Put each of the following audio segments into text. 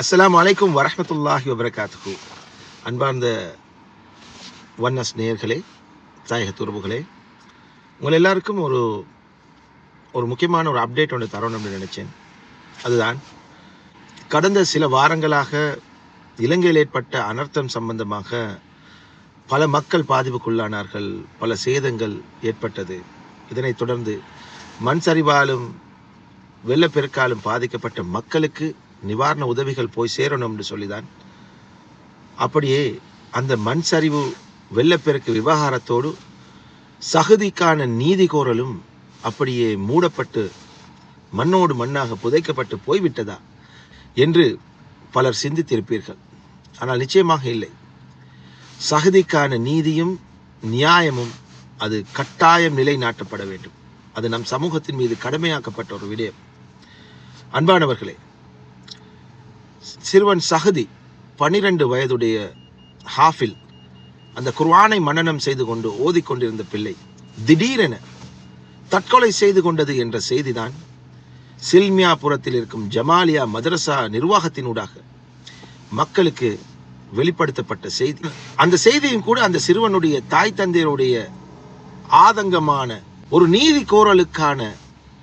அஸ்லாம் அலைக்கும் வரமத்துல்லாஹி வபரகாத்துஹு. அன்பார்ந்த ஒன்னஸ் நேயர்களே தாயக துறவுகளே உங்கள் எல்லாருக்கும் ஒரு ஒரு முக்கியமான ஒரு அப்டேட் ஒன்று தரணும்னு நினச்சேன். அதுதான் கடந்த சில வாரங்களாக இலங்கையில் ஏற்பட்ட அனர்த்தம் சம்பந்தமாக பல மக்கள் பாதிப்புக்குள்ளானார்கள் பல சேதங்கள் ஏற்பட்டது. இதனைத் தொடர்ந்து மண் சரிவாலும் வெள்ளப்பெருக்காலும் பாதிக்கப்பட்ட மக்களுக்கு நிவாரண உதவிகள் போய் சேரணும் என்று சொல்லிதான். அப்படியே அந்த மண் சரிவு வெள்ளப்பெருக்கு விவகாரத்தோடு சகுதிக்கான நீதி கோரலும் அப்படியே மூடப்பட்டு மண்ணோடு மண்ணாக புதைக்கப்பட்டு போய்விட்டதா என்று பலர் சிந்தித்திருப்பீர்கள். ஆனால் நிச்சயமாக இல்லை. சகுதிக்கான நீதியும் நியாயமும் அது கட்டாயம் நிலைநாட்டப்பட வேண்டும். அது நம் சமூகத்தின் மீது கடமையாக்கப்பட்ட ஒரு விடயம். அன்பானவர்களே சிறுவன் சஹதி பனிரெண்டு வயதுடைய ஹாஃபில் அந்த குர்ஆனை மன்னனம் செய்து கொண்டு ஓதிக்கொண்டிருந்த பிள்ளை திடீரென தற்கொலை செய்து கொண்டது என்ற செய்திதான் சில்மியாபுரத்தில் இருக்கும் ஜமாலியா மதரசா நிர்வாகத்தினூடாக மக்களுக்கு வெளிப்படுத்தப்பட்ட செய்தி. அந்த செய்தியும் கூட அந்த சிறுவனுடைய தாய் தந்தையருடைய ஆதங்கமான ஒரு நீதி கோரலுக்கான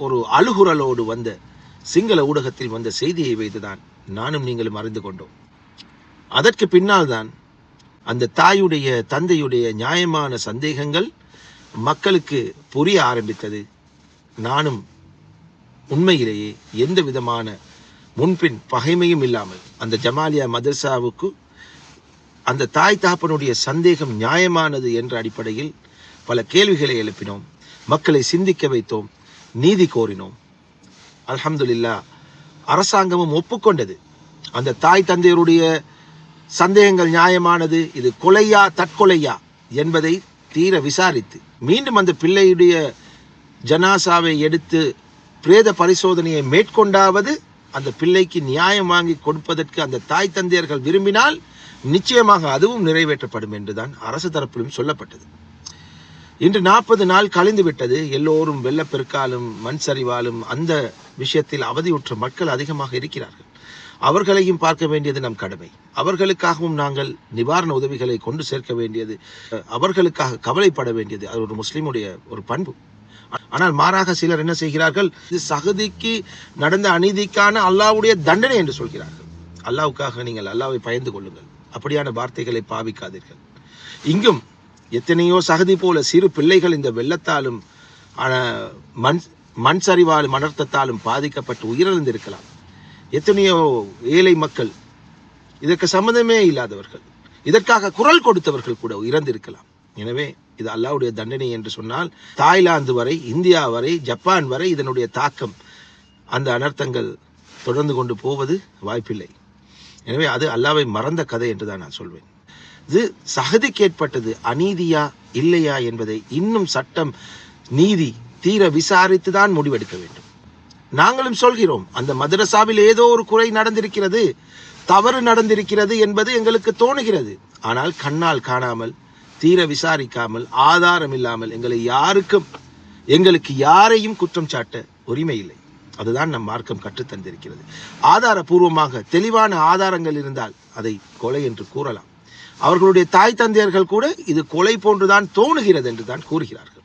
ஒரு அழுகுரலோடு வந்த சிங்கள ஊடகத்தில் வந்த செய்தியை வைத்துதான் நானும் நீங்களும் அறிந்து கொண்டோம். அதற்கு பின்னால் தான் அந்த தாயுடைய தந்தையுடைய நியாயமான சந்தேகங்கள் மக்களுக்கு புரிய ஆரம்பித்தது. நானும் உண்மையிலேயே எந்த விதமான முன்பின் பகைமையும் இல்லாமல் அந்த ஜமாலியா மதர்சாவுக்கு அந்த தாய் தாப்பனுடைய சந்தேகம் நியாயமானது என்ற அடிப்படையில் பல கேள்விகளை எழுப்பினோம். மக்களை சிந்திக்க வைத்தோம். நீதி கோரினோம். அலமதுல்லா அரசாங்கமும் ஒப்புக்கொண்டது. அந்த தாய் தந்தையருடைய சந்தேகங்கள் நியாயமானது. இது கொலையா தற்கொலையா என்பதை தீர விசாரித்து மீண்டும் அந்த பிள்ளையுடைய ஜனாசாவை எடுத்து பிரேத பரிசோதனையை மேற்கொண்டாவது அந்த பிள்ளைக்கு நியாயம் வாங்கி கொடுப்பதற்கு அந்த தாய் தந்தையர்கள் விரும்பினால் நிச்சயமாக அதுவும் நிறைவேற்றப்படும் என்றுதான் அரசு தரப்பிலும் சொல்லப்பட்டது. இன்று நாற்பது நாள் கழிந்து விட்டது எல்லோரும் வெள்ளப்பெருக்காலும் மண் சரிவாலும் அந்த விஷயத்தில் அவதியுற்ற மக்கள் அதிகமாக இருக்கிறார்கள். அவர்களையும் பார்க்க வேண்டியது நம் கடமை. அவர்களுக்காகவும் நாங்கள் நிவாரண உதவிகளை கொண்டு சேர்க்க வேண்டியது அவர்களுக்காக கவலைப்பட வேண்டியது அது ஒரு முஸ்லீமுடைய ஒரு பண்பு. ஆனால் மாறாக சிலர் என்ன செய்கிறார்கள்? இது சகதிக்கு நடந்த அநீதிக்கான அல்லாஹ்வுடைய தண்டனை என்று சொல்கிறார்கள். அல்லாவுக்காக நீங்கள் அல்லாவை பயந்து கொள்ளுங்கள். அப்படியான வார்த்தைகளை பாவிக்காதீர்கள். இங்கும் எத்தனையோ சகதி போல சிறு பிள்ளைகள் இந்த வெள்ளத்தாலும் ஆன- மண் மண் சரிவாலும் அனர்த்தத்தாலும் பாதிக்கப்பட்டு உயிரிழந்திருக்கலாம். எத்தனையோ ஏழை மக்கள் இதற்கு சம்மந்தமே இல்லாதவர்கள் இதற்காக குரல் கொடுத்தவர்கள் கூட இறந்திருக்கலாம். எனவே இது அல்லாவுடைய தண்டனை என்று சொன்னால் தாய்லாந்து வரை இந்தியா வரை ஜப்பான் வரை இதனுடைய தாக்கம் அந்த அனர்த்தங்கள் தொடர்ந்து கொண்டு போவது வாய்ப்பில்லை. எனவே அது அல்லாவை மறந்த கதை என்று தான் நான் சொல்வேன். இது சகதிக்கு ஏற்பட்டது அநீதியா இல்லையா என்பதை இன்னும் சட்டம் நீதி தீர விசாரித்து தான் முடிவெடுக்க வேண்டும். நாங்களும் சொல்கிறோம் அந்த மதரசாவில் ஏதோ ஒரு குறை நடந்திருக்கிறது தவறு நடந்திருக்கிறது என்பது எங்களுக்கு தோணுகிறது. ஆனால் கண்ணால் காணாமல் தீர விசாரிக்காமல் ஆதாரம் இல்லாமல் எங்களை யாருக்கும் எங்களுக்கு யாரையும் குற்றம் சாட்ட உரிமை இல்லை. அதுதான் நம் மார்க்கம் கற்றுத் தந்திருக்கிறது. ஆதாரபூர்வமாக தெளிவான ஆதாரங்கள் இருந்தால் அதை கொலை என்று கூறலாம். அவர்களுடைய தாய் தந்தையர்கள் கூட இது கொலை போன்றுதான் தோணுகிறது என்று தான் கூறுகிறார்கள்.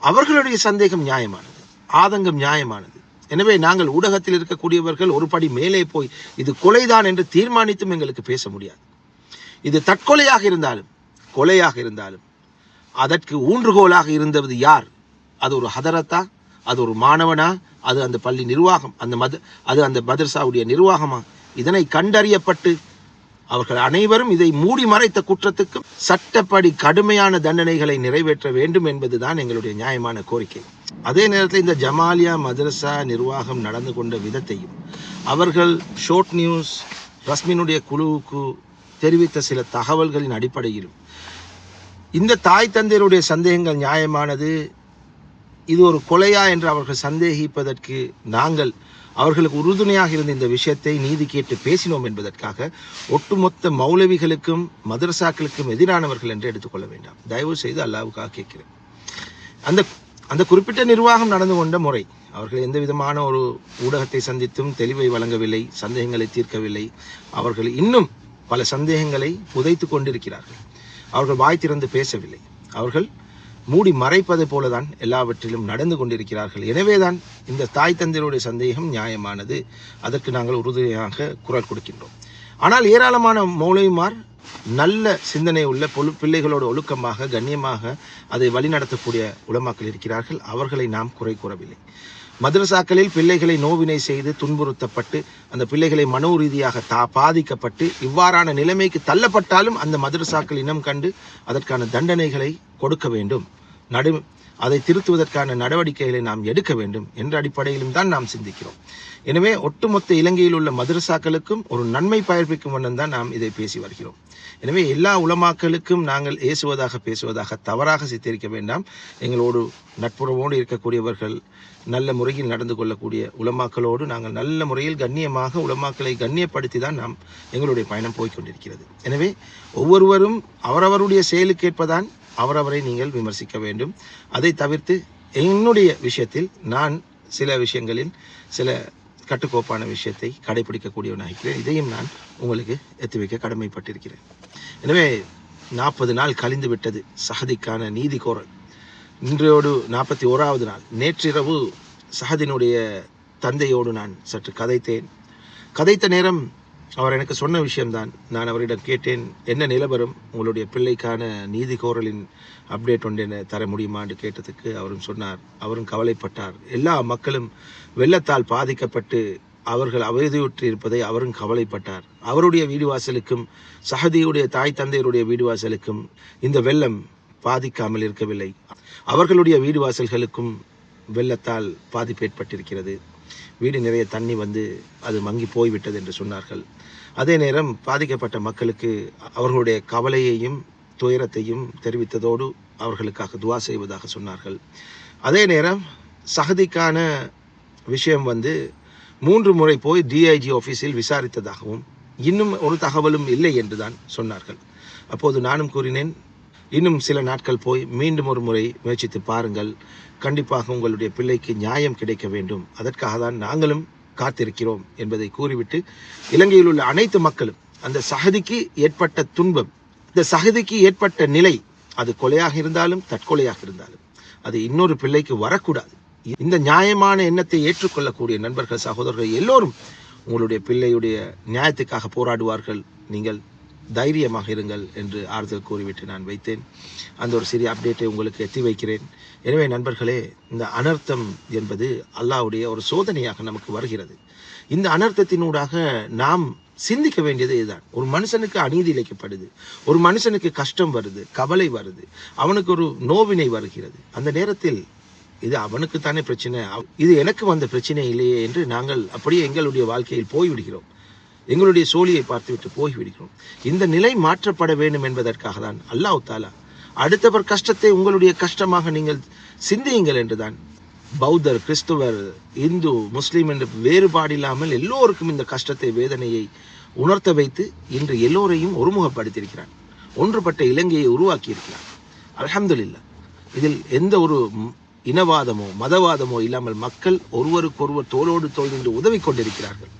அவர்களுடைய சந்தேகம் நியாயமானது. ஆதங்கம் நியாயமானது. எனவே நாங்கள் ஊடகத்தில் இருக்கக்கூடியவர்கள் ஒரு படி மேலே போய் இது கொலைதான் என்று தீர்மானித்தும் எங்களுக்கு பேச முடியாது. இது தற்கொலையாக இருந்தாலும் கொலையாக இருந்தாலும் அதற்கு ஊன்றுகோலாக இருந்தது யார்? அது ஒரு ஹதரத்தா? அது ஒரு மாணவனா? அது அந்த பள்ளி நிர்வாகம் அந்த மத அது அந்த மதர்சாவுடைய நிர்வாகமா? இதனை கண்டறியப்பட்டு அவர்கள் அனைவரும் இதை மூடி மறைத்த குற்றத்துக்கும் சட்டப்படி கடுமையான தண்டனைகளை நிறைவேற்ற வேண்டும் என்பதுதான் எங்களுடைய நியாயமான கோரிக்கை. அதே நேரத்தில் இந்த ஜமாலியா மதரசா நிர்வாகம் நடந்து கொண்ட விதத்தையும் அவர்கள் ஷோர்ட் நியூஸ் ரஸ்மினுடைய குழுவுக்கு தெரிவித்த சில தகவல்களின் அடிப்படையிலும் இந்த தாய் தந்தையருடைய சந்தேகங்கள் நியாயமானது இது ஒரு கொலையா என்று அவர்கள் சந்தேகிப்பதற்கு நாங்கள் அவர்களுக்கு உறுதுணையாக இருந்த இந்த விஷயத்தை நீதி கேட்டு பேசினோம் என்பதற்காக ஒட்டுமொத்த மௌலவிகளுக்கும் மதரசாக்களுக்கும் எதிரானவர்கள் என்று எடுத்துக்கொள்ள வேண்டாம். தயவு செய்து அல்லாவுக்காக கேட்கிறேன். அந்த அந்த குறிப்பிட்ட நிர்வாகம் நடந்து கொண்ட முறை அவர்கள் எந்த விதமான ஒரு ஊடகத்தை சந்தித்தும் தெளிவை வழங்கவில்லை சந்தேகங்களை தீர்க்கவில்லை. அவர்கள் இன்னும் பல சந்தேகங்களை புதைத்து கொண்டிருக்கிறார்கள். அவர்கள் வாய் திறந்து பேசவில்லை. அவர்கள் மூடி மறைப்பதை போலதான் எல்லாவற்றிலும் நடந்து கொண்டிருக்கிறார்கள். எனவேதான் இந்த தாய் தந்தையருடைய சந்தேகம் நியாயமானது. அதற்கு நாங்கள் உறுதியாக குரல் கொடுக்கின்றோம். ஆனால் ஏராளமான மௌலவிமார் நல்ல சிந்தனை உள்ள பொழு பிள்ளைகளோட ஒழுக்கமாக கண்ணியமாக அதை வழிநடத்தக்கூடிய உலமாக்கள் இருக்கிறார்கள். அவர்களை நாம் குறை கூறவில்லை. மதரசாக்களில் பிள்ளைகளை நோவினை செய்து துன்புறுத்தப்பட்டு அந்த பிள்ளைகளை மனோ ரீதியாக தா பாதிக்கப்பட்டு இவ்வாறான நிலைமைக்கு தள்ளப்பட்டாலும் அந்த மதரசாக்கள் இனம் கண்டு அதற்கான தண்டனைகளை கொடுக்க வேண்டும். நடு அதை திருத்துவதற்கான நடவடிக்கைகளை நாம் எடுக்க வேண்டும் என்ற அடிப்படையிலும் தான் நாம் சிந்திக்கிறோம். எனவே ஒட்டுமொத்த இலங்கையில் உள்ள மதரசாக்களுக்கும் ஒரு நன்மை பயர்ப்பிக்கும் வண்ணம் தான் நாம் இதை பேசி வருகிறோம். எனவே எல்லா உலமாக்களுக்கும் நாங்கள் ஏசுவதாக பேசுவதாக தவறாக சித்தரிக்க வேண்டாம். எங்களோடு நட்புறவோடு இருக்கக்கூடியவர்கள் நல்ல முறையில் நடந்து கொள்ளக்கூடிய உலமாக்களோடு நாங்கள் நல்ல முறையில் கண்ணியமாக உலமாக்களை கண்ணியப்படுத்தி தான் நாம் எங்களுடைய பயணம் போய்க்கொண்டிருக்கிறது எனவே ஒவ்வொருவரும் அவரவருடைய செயலுக்கேற்பதான் அவரவரை நீங்கள் விமர்சிக்க வேண்டும். அதை தவிர்த்து என்னுடைய விஷயத்தில் நான் சில விஷயங்களில் சில கட்டுக்கோப்பான விஷயத்தை கடைபிடிக்கக்கூடியவனாகிறேன் இருக்கிறேன் இதையும் நான் உங்களுக்கு எத்தி வைக்க கடமைப்பட்டிருக்கிறேன். எனவே நாற்பது நாள் கழிந்து விட்டது. சஹதிக்கான நீதி கோரல். இன்றையோடு நாற்பத்தி ஓராவது நாள். நேற்றிரவு சஹதினுடைய தந்தையோடு நான் சற்று கதைத்தேன். கதைத்த நேரம் அவர் எனக்கு சொன்ன விஷயம்தான். நான் அவரிடம் கேட்டேன் என்ன நிலவரம்? உங்களுடைய பிள்ளைக்கான நீதி கோரலின் அப்டேட் ஒன்று என்ன தர முடியுமா? என்று கேட்டதுக்கு அவரும் சொன்னார். அவரும் கவலைப்பட்டார். எல்லா மக்களும் வெள்ளத்தால் பாதிக்கப்பட்டு அவர்கள் அவதியுற்று இருப்பதை அவரும் கவலைப்பட்டார். அவருடைய வீடு வாசலுக்கும் சஹதியுடைய தாய் தந்தையருடைய வீடு வாசலுக்கும் இந்த வெள்ளம் பாதிக்காமல் இருக்கவில்லை. அவர்களுடைய வீடு வாசல்களுக்கும் வெள்ளத்தால் பாதிப்பு ஏற்பட்டிருக்கிறது. வீடு நிறைய தண்ணி வந்து அது மங்கி போய்விட்டது என்று சொன்னார்கள். அதே நேரம் பாதிக்கப்பட்ட மக்களுக்கு அவர்களுடைய கவலையையும் துயரத்தையும் தெரிவித்ததோடு அவர்களுக்காக துவா செய்வதாக சொன்னார்கள். அதே நேரம் சகதிக்கான விஷயம் வந்து மூன்று முறை போய் டிஐஜி ஆஃபீஸில் விசாரித்ததாகவும் இன்னும் ஒரு தகவலும் இல்லை என்றுதான் சொன்னார்கள். அப்போது நானும் கூறினேன் இன்னும் சில நாட்கள் போய் மீண்டும் ஒரு முறை முயற்சித்து பாருங்கள். கண்டிப்பாக உங்களுடைய பிள்ளைக்கு நியாயம் கிடைக்க வேண்டும். அதற்காக தான் நாங்களும் காத்திருக்கிறோம் என்பதை கூறிவிட்டு இலங்கையில் உள்ள அனைத்து மக்களும் அந்த சகதிக்கு ஏற்பட்ட துன்பம் இந்த சகதிக்கு ஏற்பட்ட நிலை அது கொலையாக இருந்தாலும் தற்கொலையாக இருந்தாலும் அது இன்னொரு பிள்ளைக்கு வரக்கூடாது. இந்த நியாயமான எண்ணத்தை ஏற்றுக்கொள்ளக்கூடிய நண்பர்கள் சகோதரர்கள் எல்லோரும் உங்களுடைய பிள்ளையுடைய நியாயத்துக்காக போராடுவார்கள். நீங்கள் தைரியமாக இருங்கள் என்று ஆறுதல் கூறிவிட்டு நான் வைத்தேன். அந்த ஒரு சிறிய அப்டேட்டை உங்களுக்கு எத்தி வைக்கிறேன். எனவே நண்பர்களே இந்த அனர்த்தம் என்பது அல்லாஹ்வுடைய ஒரு சோதனையாக நமக்கு வருகிறது. இந்த அனர்த்தத்தினூடாக நாம் சிந்திக்க வேண்டியது இதுதான். ஒரு மனுஷனுக்கு அநீதி இழைக்கப்படுது. ஒரு மனுஷனுக்கு கஷ்டம் வருது கவலை வருது அவனுக்கு ஒரு நோவினை வருகிறது. அந்த நேரத்தில் இது அவனுக்கு தானே பிரச்சனை. இது எனக்கு வந்த பிரச்சனை இல்லையே என்று நாங்கள் அப்படியே எங்களுடைய வாழ்க்கையில் போய்விடுகிறோம். எங்களுடைய சோழியை பார்த்துவிட்டு போய்விடுகிறோம். இந்த நிலை மாற்றப்பட வேண்டும் என்பதற்காக தான் அல்லாஹ் தாலா அடுத்தவர் கஷ்டத்தை உங்களுடைய கஷ்டமாக நீங்கள் சிந்தியுங்கள் என்றுதான். பௌத்தர் கிறிஸ்துவர் இந்து முஸ்லீம் என்று வேறுபாடு இல்லாமல் எல்லோருக்கும் இந்த கஷ்டத்தை வேதனையை உணர்த்த வைத்து இன்று எல்லோரையும் ஒருமுகப்படுத்தியிருக்கிறான் ஒன்றுபட்ட இலங்கையை உருவாக்கியிருக்கிறார். அலமதுல்லா இதில் எந்த ஒரு இனவாதமோ மதவாதமோ இல்லாமல் மக்கள் ஒருவருக்கொருவர் தோளோடு தோல் நின்று உதவி கொண்டிருக்கிறார்கள்.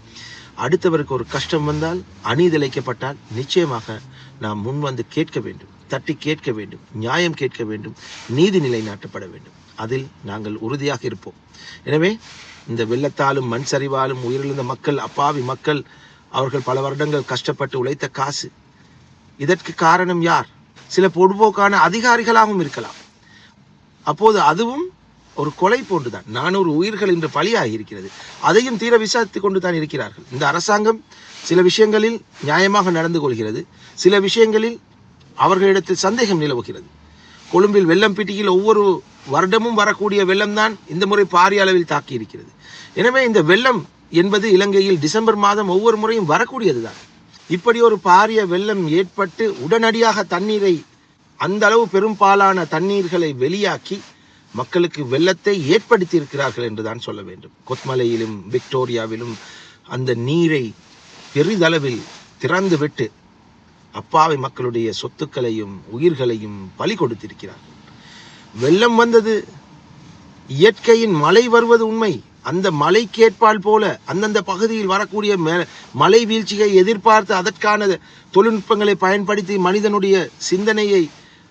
அடுத்தவருக்கு ஒரு கஷ்டம் வந்தால் அநீதிழைக்கப்பட்டால் நிச்சயமாக நாம் முன் வந்து கேட்க வேண்டும் தட்டி கேட்க வேண்டும் நியாயம் கேட்க வேண்டும் நீதி நிலைநாட்டப்பட வேண்டும். அதில் நாங்கள் உறுதியாக இருப்போம். எனவே இந்த வெள்ளத்தாலும் மண் சரிவாலும் உயிரிழந்த மக்கள் அப்பாவி மக்கள் அவர்கள் பல வருடங்கள் கஷ்டப்பட்டு உழைத்த காசு. இதற்கு காரணம் யார்? சில பொதுபோக்கான அதிகாரிகளாகவும் இருக்கலாம். அப்போது அதுவும் ஒரு கொலை போன்றுதான். நானூறு உயிர்கள் இன்று பலியாகி இருக்கிறது. அதையும் தீர விசாரித்துக் கொண்டு தான் இருக்கிறார்கள். இந்த அரசாங்கம் சில விஷயங்களில் நியாயமாக நடந்து கொள்கிறது. சில விஷயங்களில் அவர்களிடத்தில் சந்தேகம் நிலவுகிறது. கொழும்பில் வெள்ளம் பிட்டியில் ஒவ்வொரு வருடமும் வரக்கூடிய வெள்ளம்தான் இந்த முறை பாரிய அளவில் தாக்கி இருக்கிறது எனவே இந்த வெள்ளம் என்பது இலங்கையில் டிசம்பர் மாதம் ஒவ்வொரு முறையும் வரக்கூடியது தான் இப்படி ஒரு பாரிய வெள்ளம் ஏற்பட்டு உடனடியாக தண்ணீரை அந்த அளவு பெரும்பாலான தண்ணீர்களை வெளியாக்கி மக்களுக்கு வெள்ளத்தை ஏற்படுத்தி இருக்கிறார்கள் என்றுதான் சொல்ல வேண்டும். கொத்மலையிலும் விக்டோரியாவிலும் அந்த நீரை பெரிதளவில் திறந்து விட்டு அப்பாவி மக்களுடைய சொத்துக்களையும் உயிர்களையும் பலி கொடுத்திருக்கிறார்கள். வெள்ளம் வந்தது இயற்கையின் மழை வருவது உண்மை. அந்த மலைக்கேற்பால் போல அந்தந்த பகுதியில் வரக்கூடிய மலை வீழ்ச்சியை எதிர்பார்த்து அதற்கான தொழில்நுட்பங்களை பயன்படுத்தி மனிதனுடைய சிந்தனையை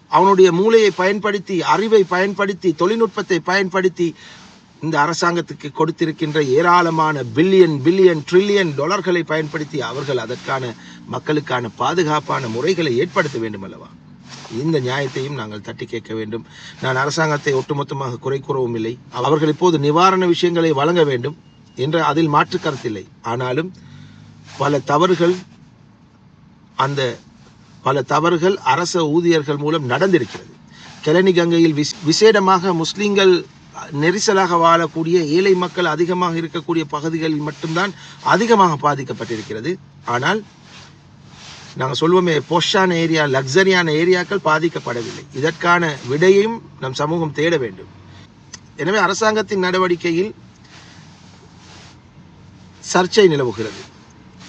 அவனுடைய மூளையை பயன்படுத்தி அறிவை பயன்படுத்தி தொழில்நுட்பத்தை பயன்படுத்தி இந்த அரசாங்கத்துக்கு கொடுத்திருக்கின்ற ஏராளமான பில்லியன் பில்லியன் ட்ரில்லியன் டாலர்களை பயன்படுத்தி அவர்கள் அதற்கான மக்களுக்கான பாதுகாப்பான முறைகளை ஏற்படுத்த வேண்டும் அல்லவா? இந்த நியாயத்தையும் நாங்கள் தட்டி கேட்க வேண்டும். நான் அரசாங்கத்தை ஒட்டுமொத்தமாக குறை கூறவும் இல்லை. அவர்கள் இப்போது நிவாரண விஷயங்களை வழங்க வேண்டும் என்ற அதில் மாற்று கருத்தில்லை ஆனாலும் பல தவறுகள் அந்த பல தவறுகள் அரச ஊதியர்கள் மூலம் நடந்திருக்கிறது. கெலனி கங்கையில் விஸ் விசேடமாக முஸ்லீம்கள் நெரிசலாக வாழக்கூடிய ஏழை மக்கள் அதிகமாக இருக்கக்கூடிய பகுதிகளில் மட்டும்தான் அதிகமாக பாதிக்கப்பட்டிருக்கிறது. ஆனால் நாங்கள் சொல்வோமே பொஷான ஏரியா லக்ஸரியான ஏரியாக்கள் பாதிக்கப்படவில்லை. இதற்கான விடையும் நம் சமூகம் தேட வேண்டும். எனவே அரசாங்கத்தின் நடவடிக்கையில் சர்ச்சை நிலவுகிறது.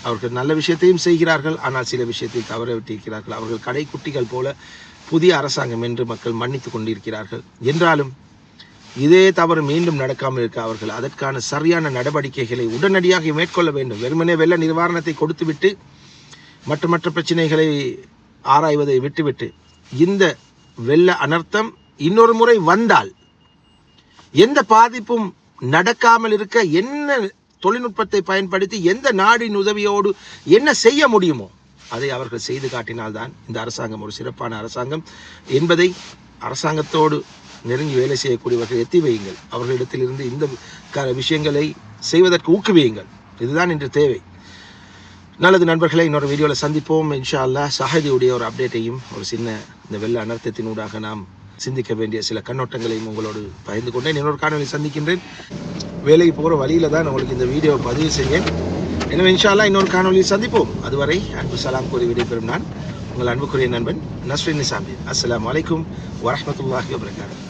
அவர்கள் நல்ல விஷயத்தையும் செய்கிறார்கள் ஆனால் சில விஷயத்தை தவற விட்டிருக்கிறார்கள் அவர்கள் கடைக்குட்டிகள் போல புதிய அரசாங்கம் என்று மக்கள் மன்னித்து கொண்டிருக்கிறார்கள். என்றாலும் இதே தவறு மீண்டும் நடக்காமல் இருக்க அவர்கள் அதற்கான சரியான நடவடிக்கைகளை உடனடியாக மேற்கொள்ள வேண்டும். வெறுமனே வெள்ள நிவாரணத்தை கொடுத்துவிட்டு மற்ற மற்ற பிரச்சனைகளை ஆராய்வதை விட்டுவிட்டு இந்த வெள்ள அனர்த்தம் இன்னொரு முறை வந்தால் எந்த பாதிப்பும் நடக்காமல் இருக்க என்ன தொழில்நுட்பத்தை பயன்படுத்தி எந்த நாடின் உதவியோடு என்ன செய்ய முடியுமோ அதை அவர்கள் செய்து காட்டினால்தான் இந்த அரசாங்கம் ஒரு சிறப்பான அரசாங்கம் என்பதை அரசாங்கத்தோடு நெருங்கி வேலை செய்யக்கூடியவர்கள் எத்தி வையுங்கள். அவர்களிடத்திலிருந்து இந்த க- விஷயங்களை செய்வதற்கு ஊக்குவியுங்கள். இதுதான் இன்று தேவை. நல்லது நண்பர்களை இன்னொரு வீடியோவில் சந்திப்போம். இன்ஷா அல்லா சஹதியுடைய ஒரு அப்டேட்டையும் ஒரு சின்ன இந்த வெள்ள அனர்த்தத்தினூடாக நாம் சிந்திக்க வேண்டிய சில கண்ணோட்டங்களையும் உங்களோடு பகிர்ந்து கொண்டேன். இன்னொரு காணொலி சந்திக்கின்றேன். வேலைக்கு போகிற வழியில தான் உங்களுக்கு இந்த வீடியோவை பதிவு செய்யேன். எனவே இன்ஷால்லா இன்னொரு காணொலியில் சந்திப்போம். அதுவரை அன்பு சலாம் கூறி விடைபெறும் நான் உங்கள் அன்புக்குரிய நண்பன் நஸ்ரின் நிசாமி அஸ்லாம் அலைக்கும் வரமத்துல்லாஹி வபரகாத்துஹு.